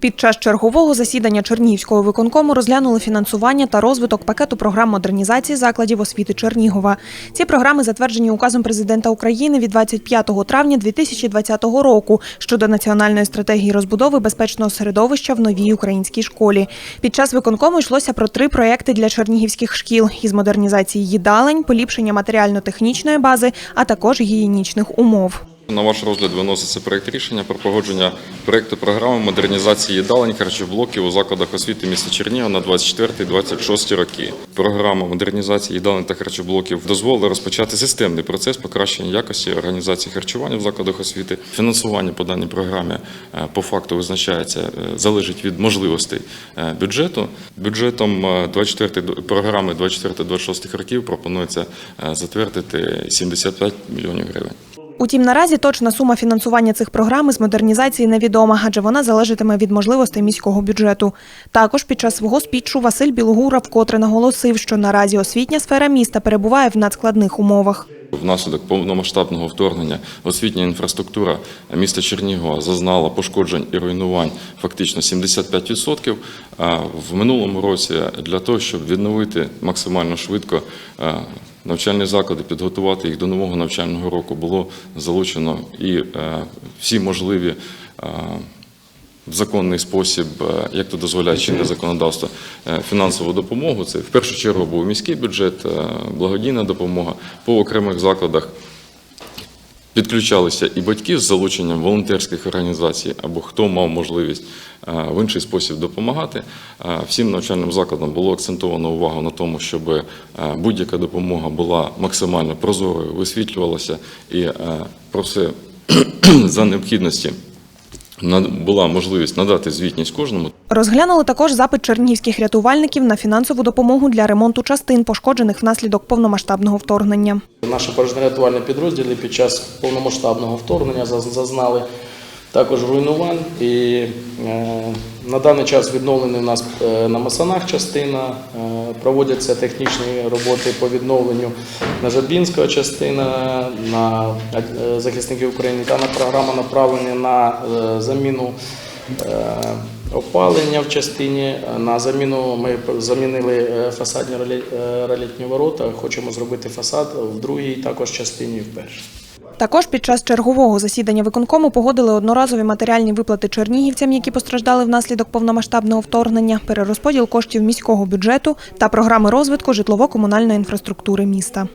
Під час чергового засідання Чернігівського виконкому розглянули фінансування та розвиток пакету програм модернізації закладів освіти Чернігова. Ці програми затверджені указом президента України від 25 травня 2020 року щодо національної стратегії розбудови безпечного середовища в новій українській школі. Під час виконкому йшлося про три проекти для чернігівських шкіл із модернізації їдалень, поліпшення матеріально-технічної бази, а також гігієнічних умов. На ваш розгляд виноситься проект рішення про погодження проекту програми модернізації їдалень харчоблоків у закладах освіти міста Чернігова на 24-26 роки. Програма модернізації їдалень та харчоблоків дозволила розпочати системний процес покращення якості організації харчування в закладах освіти. Фінансування по даній програмі е, по факту визначається е, залежить від можливостей е, бюджету. Бюджетом е, 24 програми 24-26 років пропонується затвердити 75 мільйонів гривень. Утім, наразі точна сума фінансування цих програм із модернізації невідома, адже вона залежатиме від можливостей міського бюджету. Також під час свого спічу Василь Білогура вкотре наголосив, що наразі освітня сфера міста перебуває в надскладних умовах. Внаслідок повномасштабного вторгнення освітня інфраструктура міста Чернігова зазнала пошкоджень і руйнувань фактично 75%. А В минулому році для того, щоб відновити максимально швидко навчальні заклади, підготувати їх до нового навчального року, було залучено і е, всі можливі е, в законний спосіб, е, як то дозволяє чинне законодавство, фінансову допомогу. Це в першу чергу був міський бюджет, благодійна допомога по окремих закладах. Підключалися і батьки з залученням волонтерських організацій, або хто мав можливість е, в інший спосіб допомагати. Е, Всім навчальним закладам було акцентовано увагу на тому, щоб е, будь-яка допомога була максимально прозорою, висвітлювалася і про все за необхідності була можливість надати звітність кожному. Розглянули також запит чернігівських рятувальників на фінансову допомогу для ремонту частин, пошкоджених внаслідок повномасштабного вторгнення. Наші пожежно-рятувальні підрозділи під час повномасштабного вторгнення зазнали також руйнувань. І е, на даний час відновлені у нас е, на Масанах частина, е, проводяться технічні роботи по відновленню на Жабінського частина, на захисників України. Дана програма направлена на заміну опалення в частині. На заміну ми замінили е, фасадні ролі- е, ворота. Хочемо зробити фасад в другій також частині і в першій. Також під час чергового засідання виконкому погодили одноразові матеріальні виплати чернігівцям, які постраждали внаслідок повномасштабного вторгнення, перерозподіл коштів міського бюджету та програми розвитку житлово-комунальної інфраструктури міста.